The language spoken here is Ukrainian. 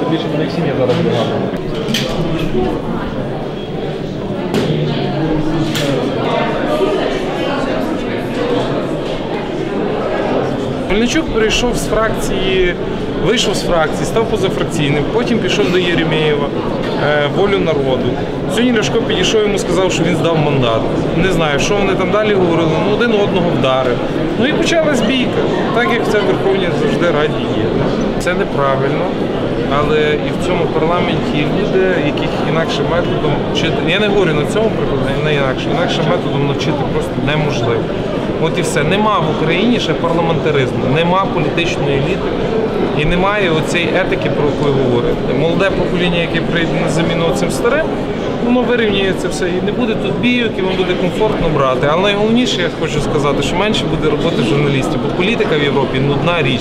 це більше буде їх сім'я зараз багато. Мельничук прийшов з фракції, вийшов з фракції, став позафракційним, потім пішов до Єремєєва, е, волю народу. Сьогодні Ляшко підійшов йому сказав, що він здав мандат. Не знаю, що вони там далі говорили, ну один одного вдарив. Ну і почалась бійка, так як це в Верховній завжди раді є. Це неправильно. Але і в цьому парламенті є люди, яких інакшим методом вчити. Я не говорю на цьому прикладі, не інакше, інакшим методом навчити просто неможливо. От і все. Нема в Україні ще парламентаризму, нема політичної еліти і немає оцієї етики, про яку ви говорите. Молоде покоління, яке прийде на заміну цим старим, воно вирівнює це все. І не буде тут бійок, і вам буде комфортно брати. Але найголовніше, я хочу сказати, що менше буде роботи журналістів, бо політика в Європі нудна річ.